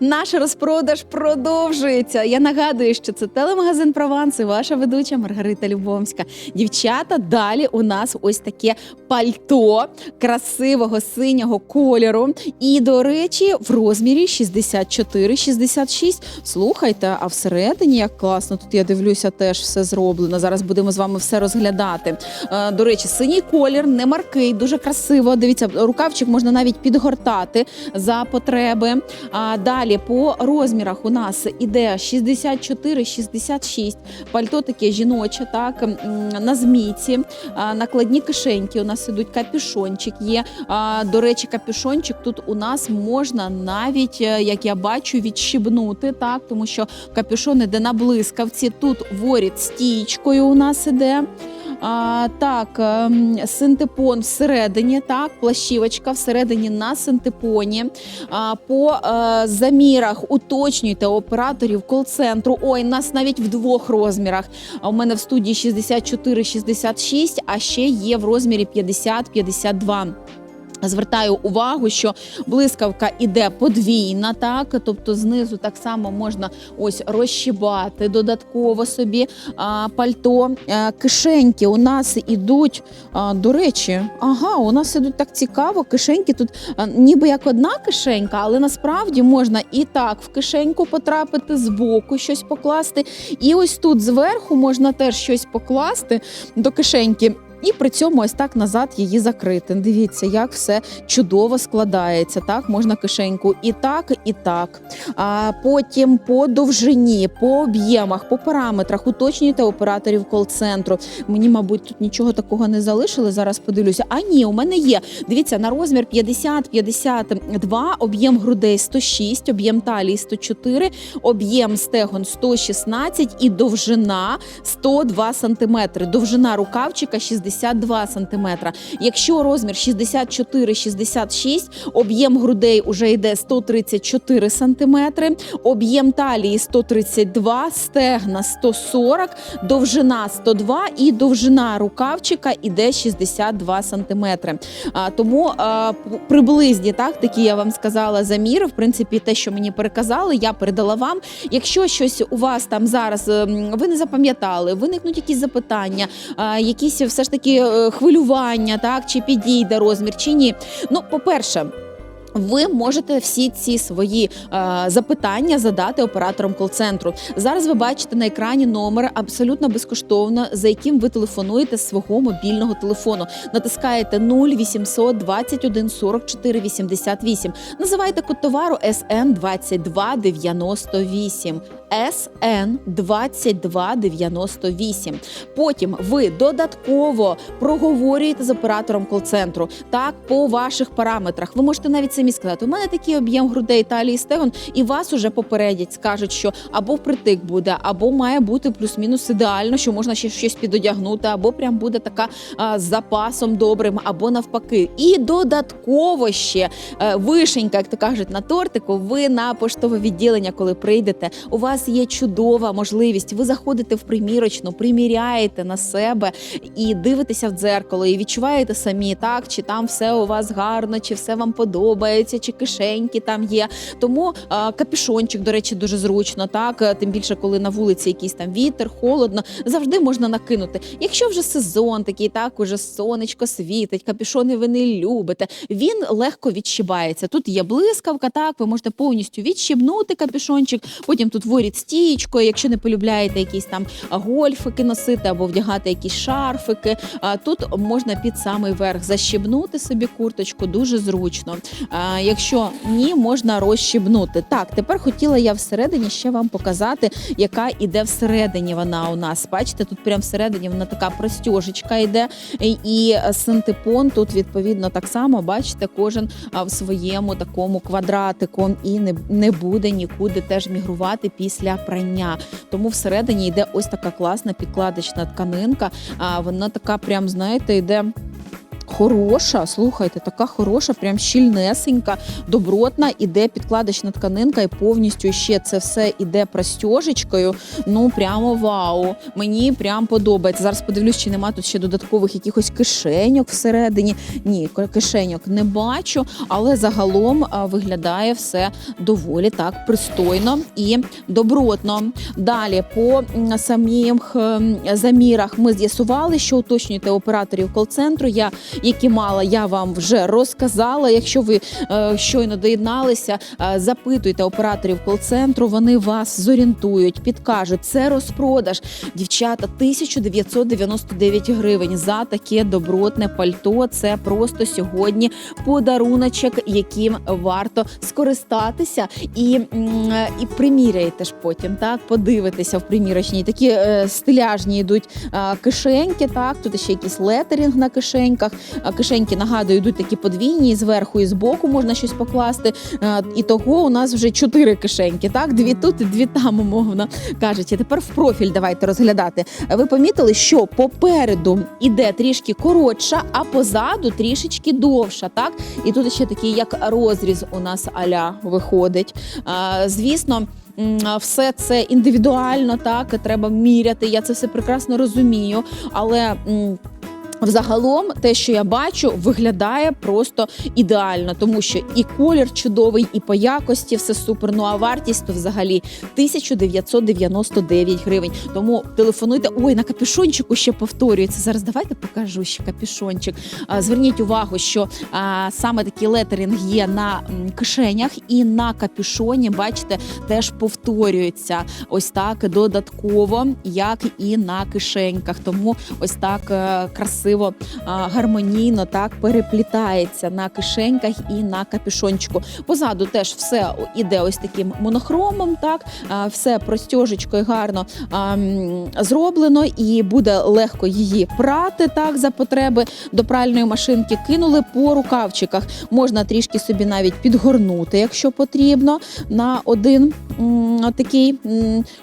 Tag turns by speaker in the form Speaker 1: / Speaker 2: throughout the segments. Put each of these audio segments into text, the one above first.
Speaker 1: Наш розпродаж продовжується. Я нагадую, що це телемагазин Прованс і ваша ведуча Маргарита Любомська. Дівчата, далі у нас ось таке пальто красивого синього кольору. І, до речі, в розмірі 64-66. Слухайте, а всередині як класно. Тут я дивлюся, теж все зроблено. Зараз будемо з вами все розглядати. Е, До речі, синій колір, не маркий, дуже красиво. Дивіться, рукавчик можна навіть підгортати за потреби. А далі по розмірах у нас іде 64-66. Пальто таке жіноче, так на змійці, накладні кишеньки. У нас ідуть капюшончик. Є до речі, капюшончик тут у нас можна навіть, е, як я бачу, відщибнути, так тому що капюшон іде на блискавці. Тут воріт стієчкою у нас іде. А, так, ем, синтепон всередині, так, плащівочка всередині на синтепоні. А, по а, замірах уточнюйте операторів кол-центру. Ой, нас навіть в двох розмірах. А у мене в студії 64-66, а ще є в розмірі 50-52. Звертаю увагу, що блискавка іде подвійна, так тобто знизу так само можна ось розщібати додатково собі а, пальто. Е, кишеньки у нас ідуть. А, до речі, ага, у нас ідуть так цікаво. Кишеньки тут а, ніби як одна кишенька, але насправді можна і так в кишеньку потрапити, збоку щось покласти. І ось тут зверху можна теж щось покласти до кишеньки. І при цьому ось так назад її закрити. Дивіться, як все чудово складається. Так, можна кишеньку і так, і так. А потім по довжині, по об'ємах, по параметрах уточнюйте операторів кол-центру. Мені, мабуть, тут нічого такого не залишили. Зараз подивлюся. А ні, у мене є. Дивіться, на розмір 50-52, об'єм грудей 106, об'єм талії 104, об'єм стегон 116 і довжина 102 см. Довжина рукавчика 62 см. Якщо розмір 64-66, об'єм грудей уже йде 134 см, об'єм талії 132, стегна 140, довжина 102 і довжина рукавчика іде 62 см. Тому приблизні так, такі я вам сказала заміри. В принципі, те, що мені переказали, я передала вам. Якщо щось у вас там зараз ем, ви не запам'ятали, виникнуть якісь запитання, якісь все ж таки е, хвилювання, так чи підійде розмір, чи ні. Ну, по-перше. Ви можете всі ці свої е, запитання задати операторам кол-центру. Зараз ви бачите на екрані номер абсолютно безкоштовно, за яким ви телефонуєте з свого мобільного телефону. Натискаєте 0800 21 44 88. Називайте код товару SN 2298. SN 2298. Потім ви додатково проговорюєте з оператором кол-центру так по ваших параметрах. Ви можете навіть самі сказати, у мене такий об'єм грудей, талії, стегон, і вас уже попередять, скажуть, що або впритик буде, або має бути плюс-мінус ідеально, що можна ще щось підодягнути, або прям буде така а, з запасом добрим, або навпаки. І додатково ще е, вишенька, як то кажуть, на тортику. Ви на поштове відділення, коли прийдете, у вас є чудова можливість. Ви заходите в примірочну, приміряєте на себе і дивитеся в дзеркало, і відчуваєте самі, так чи там все у вас гарно, чи все вам подобається, чи кишеньки там є. Тому а, капюшончик, до речі, дуже зручно, так е, тим більше, коли на вулиці якийсь там вітер, холодно, завжди можна накинути. Якщо вже сезон такий, так уже сонечко світить, капюшони ви не любите. Він легко відщибається. Тут є блискавка, так ви можете повністю відщибнути капюшончик. Потім тут воріт стієчкою, якщо не полюбляєте якісь там гольфики носити або вдягати якісь шарфики. Тут можна під самий верх защібнути собі курточку, дуже зручно. Якщо ні, можна розщібнути. Так, тепер хотіла я всередині ще вам показати, яка іде всередині вона у нас. Бачите, тут прямо всередині вона така простьожечка йде. І- синтепон тут відповідно так само, бачите, кожен в своєму такому квадратику і не, не буде нікуди теж мігрувати після прання. Тому всередині йде ось така класна підкладочна тканинка. Вона така, прям знаєте, йде. Хороша. Слухайте, така хороша, прям щільнесенька, добротна. Іде підкладочна тканинка, і повністю ще це все іде простьожечкою. Ну прямо вау. Мені прям подобається. Зараз подивлюсь, чи нема тут ще додаткових якихось кишеньок всередині. Ні, кишеньок не бачу, але загалом виглядає все доволі так пристойно і добротно. Далі по самих замірах ми з'ясували, що уточнюєте операторів кол-центру. Я які мала, я вам вже розказала. Якщо ви е, щойно доєдналися, е, запитуйте операторів кол-центру, вони вас зорієнтують, підкажуть. Це розпродаж. Дівчата, 1999 гривень за таке добротне пальто. Це просто сьогодні подаруночок, яким варто скористатися і, е, і приміряєте ж потім. Так, подивитеся в примірочній. Такі стиляжні йдуть кишеньки. Так, тут ще якийсь летерінг на кишеньках. Кишеньки нагадую, йдуть такі подвійні зверху і збоку можна щось покласти. І того у нас вже чотири кишеньки. Так, дві тут, і дві там, умовно кажучи. Тепер в профіль давайте розглядати. Ви помітили, що попереду іде трішки коротша, а позаду трішечки довша. Так, і тут ще такий як розріз у нас аля виходить. Звісно. Все це індивідуально, так треба міряти. Я це все прекрасно розумію. Але Взагалом, те, що я бачу, виглядає просто ідеально, тому що і колір чудовий, і по якості все супер. Ну а вартість то взагалі 1999 гривень. Тому телефонуйте. Ой, на капюшончику ще повторюється. Зараз давайте покажу ще капюшончик. Зверніть увагу, що а, саме такий летеринг є на кишенях і на капюшоні. Бачите, теж повторюється ось так додатково, як і на кишеньках. Тому ось так е, красиво, гармонійно так переплітається на кишеньках і на капюшончику. Позаду теж все іде ось таким монохромом. Так все простьожечкою гарно зроблено, і буде легко її прати так за потреби до пральної машинки. Кинули по рукавчиках. Можна трішки собі навіть підгорнути, якщо потрібно, на один такий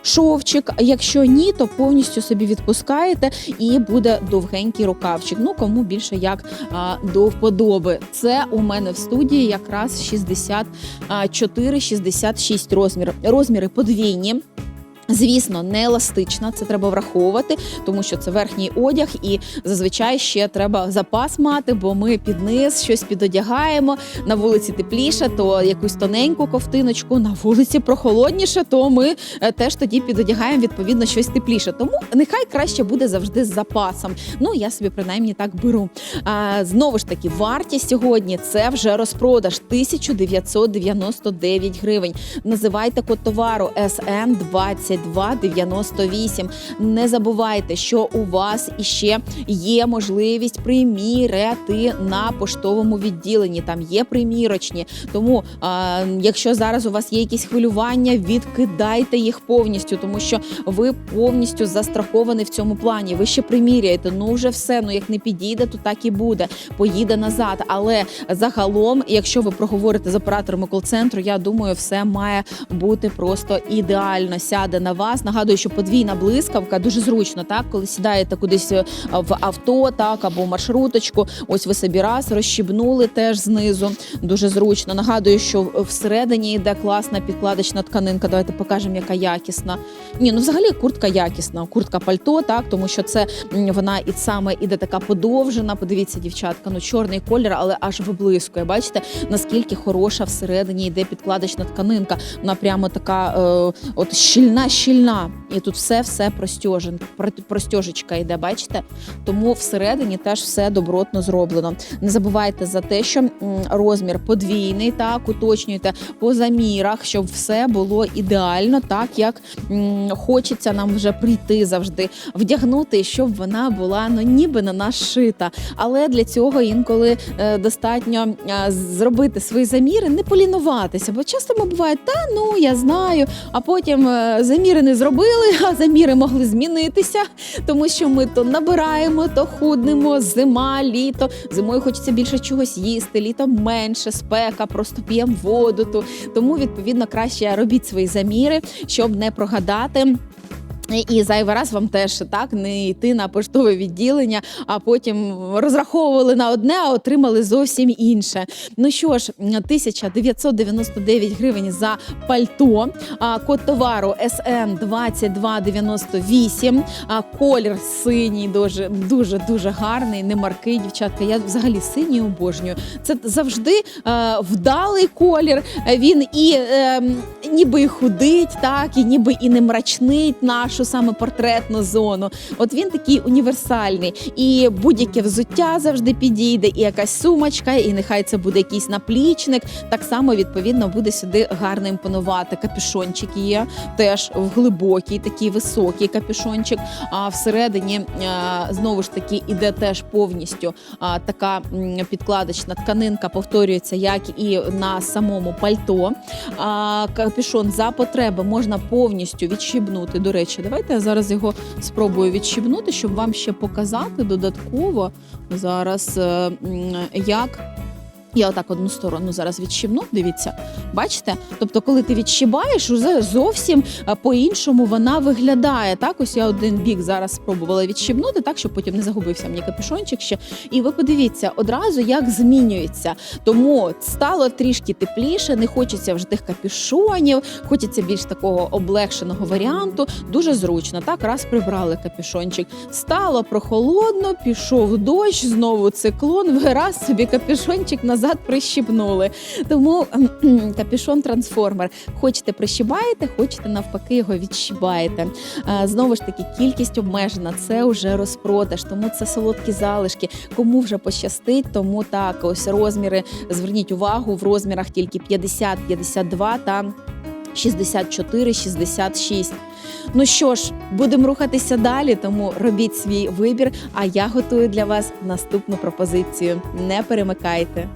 Speaker 1: шовчик. Якщо ні, то повністю собі відпускаєте і буде довгенький рукавчик. Ну кому більше як а, до вподоби. Це у мене в студії якраз 64-66 розмір. Розміри подвійні. Звісно, не еластична, це треба враховувати, тому що це верхній одяг, і зазвичай ще треба запас мати, бо ми під низ щось підодягаємо. На вулиці тепліше, то якусь тоненьку ковтиночку, на вулиці прохолодніше, то ми е, теж тоді підодягаємо відповідно щось тепліше. Тому нехай краще буде завжди з запасом. Ну я собі принаймні так беру. А, знову ж таки, вартість сьогодні це вже розпродаж 1999 гривень. Називайте код товару SN 2298. Не забувайте, що у вас іще є можливість приміряти на поштовому відділенні. Там є примірочні. Тому, а, якщо зараз у вас є якісь хвилювання, відкидайте їх повністю, тому що ви повністю застраховані в цьому плані. Ви ще приміряєте. Ну вже все. Ну як не підійде, то так і буде. Поїде назад. Але загалом, якщо ви проговорите з операторами кол-центру, я думаю, все має бути просто ідеально. Сяде на вас. Нагадую, що подвійна блискавка дуже зручно, так коли сідаєте кудись е, в авто, так або маршруточку. Ось ви собі раз розщібнули теж знизу. Дуже зручно. Нагадую, що всередині йде класна підкладочна тканинка. Давайте покажемо, яка якісна. Ні, ну взагалі куртка якісна. Куртка пальто, так тому що це вона і саме іде така подовжена. Подивіться, дівчатка, ну чорний колір, але аж виблискує. Бачите, наскільки хороша всередині йде підкладочна тканинка. Вона прямо така е, от щільна, щільна. І тут все все простьожен, про- простьожечка йде, бачите? Тому всередині теж все добротно зроблено. Не забувайте за те, що розмір подвійний, так уточнюйте по замірах, щоб все було ідеально, так як хочеться нам вже прийти завжди, вдягнути, щоб вона була ну ніби на нас шита. Але для цього інколи е, достатньо зробити свої заміри, не полінуватися. Бо часто ми буває, та ну я знаю, а потім е, заміри не зробили, а заміри могли змінитися, тому що ми то набираємо, то худнемо, зима, літо. Зимою хочеться більше чогось їсти, літом менше, спека, просто п'ємо воду. Тому відповідно краще робіть свої заміри, щоб не прогадати. І зайвий раз вам теж так не йти на поштове відділення, а потім розраховували на одне, а отримали зовсім інше. Ну що ж, 1999 гривень за пальто. Код товару СН 2298. А, колір синій, дуже дуже дуже гарний, не маркий, дівчатка. Я взагалі синій обожнюю. Це завжди вдалий колір. Він і е, ніби і худить, так, і ніби і не мрачнить нашу саме портретну зону. От він такий універсальний. І будь-яке взуття завжди підійде, і якась сумочка, і нехай це буде якийсь наплічник. Так само відповідно буде сюди гарно імпонувати. Капюшончик є теж в глибокий, такий високий капюшончик. А всередині знову ж таки іде теж повністю така підкладочна тканинка, повторюється, як і на самому пальто. Капюшон за потреби можна повністю відщібнути. До речі, давайте я зараз його спробую відщібнути, щоб вам ще показати додатково зараз, е, як. Я отак одну сторону зараз відщібну, дивіться, бачите? Тобто, коли ти відщібаєш, уже зовсім е, по-іншому вона виглядає. Так, ось я один бік зараз спробувала відщібнути, так щоб потім не загубився мені капюшончик ще. І ви подивіться одразу, як змінюється. Тому стало трішки тепліше, не хочеться вже тих капюшонів, хочеться більш такого облегшеного варіанту. Дуже зручно. Так, раз прибрали капюшончик. Стало прохолодно, пішов дощ, знову циклон. Ви раз собі капюшончик назад прищіпнули. Тому кхм, капюшон трансформер. Хочете прищібаєте, хочете навпаки його відщібаєте. Знову ж таки, кількість обмежена, це вже розпродаж, тому це солодкі залишки. Кому вже пощастить, тому так, ось розміри. Зверніть увагу, в розмірах тільки 50, 52 та 64, 66. Ну що ж, будемо рухатися далі, тому робіть свій вибір. А я готую для вас наступну пропозицію. Не перемикайте.